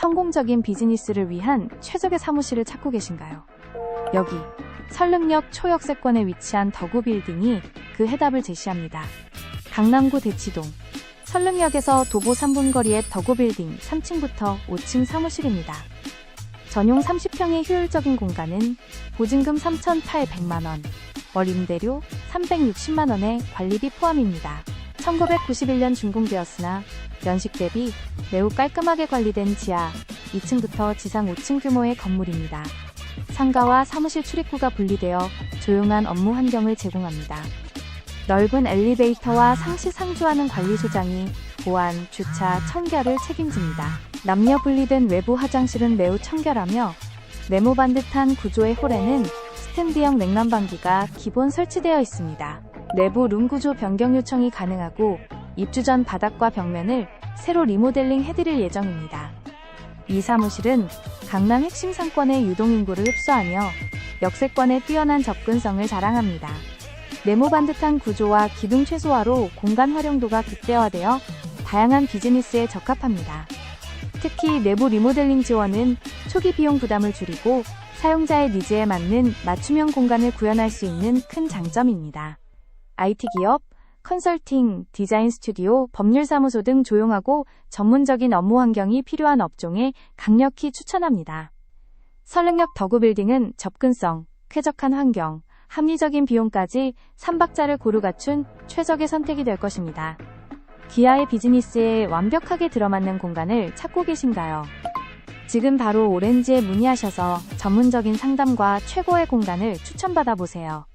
성공적인 비즈니스를 위한 최적의 사무실을 찾고 계신가요? 여기 설릉역 초역세권에 위치한 더구 빌딩이 그 해답을 제시합니다. 강남구 대치동 설릉역에서 도보 3분 거리의 더구 빌딩 3층부터 5층 사무실입니다. 전용 30평의 효율적인 공간은 보증금 3,800만 원, 월 임대료 360만 원의 관리비 포함입니다. 1991년 준공되었으나 연식 대비 매우 깔끔하게 관리된 지하 2층부터 지상 5층 규모의 건물입니다. 상가와 사무실 출입구가 분리되어 조용한 업무 환경을 제공합니다. 넓은 엘리베이터와 상시 상주하는 관리소장이 보안, 주차, 청결을 책임집니다. 남녀 분리된 외부 화장실은 매우 청결하며 네모 반 듯한 구조의 홀에는 스탠드형 냉난방기가 기본 설치되어 있습니다. 내부 룸 구조 변경 요청이 가능하고 입주 전 바닥과 벽면을 새로 리모델링 해드릴 예정입니다. 이 사무실은 강남 핵심 상권의 유동인구를 흡수하며 역세권의 뛰어난 접근성을 자랑합니다. 네모 반듯한 구조와 기둥 최소화로 공간 활용도가 극대화되어 다양한 비즈니스에 적합합니다. 특히 내부 리모델링 지원은 초기 비용 부담을 줄이고 사용자의 니즈에 맞는 맞춤형 공간을 구현할 수 있는 큰 장점입니다. IT 기업, 컨설팅, 디자인 스튜디오, 법률사무소 등 조용하고 전문적인 업무 환경이 필요한 업종에 강력히 추천합니다. 설릉역 더구빌딩은 접근성, 쾌적한 환경, 합리적인 비용까지 3박자를 고루 갖춘 최적의 선택이 될 것입니다. 기아의 비즈니스에 완벽하게 들어맞는 공간을 찾고 계신가요? 지금 바로 오렌지에 문의하셔서 전문적인 상담과 최고의 공간을 추천받아 보세요.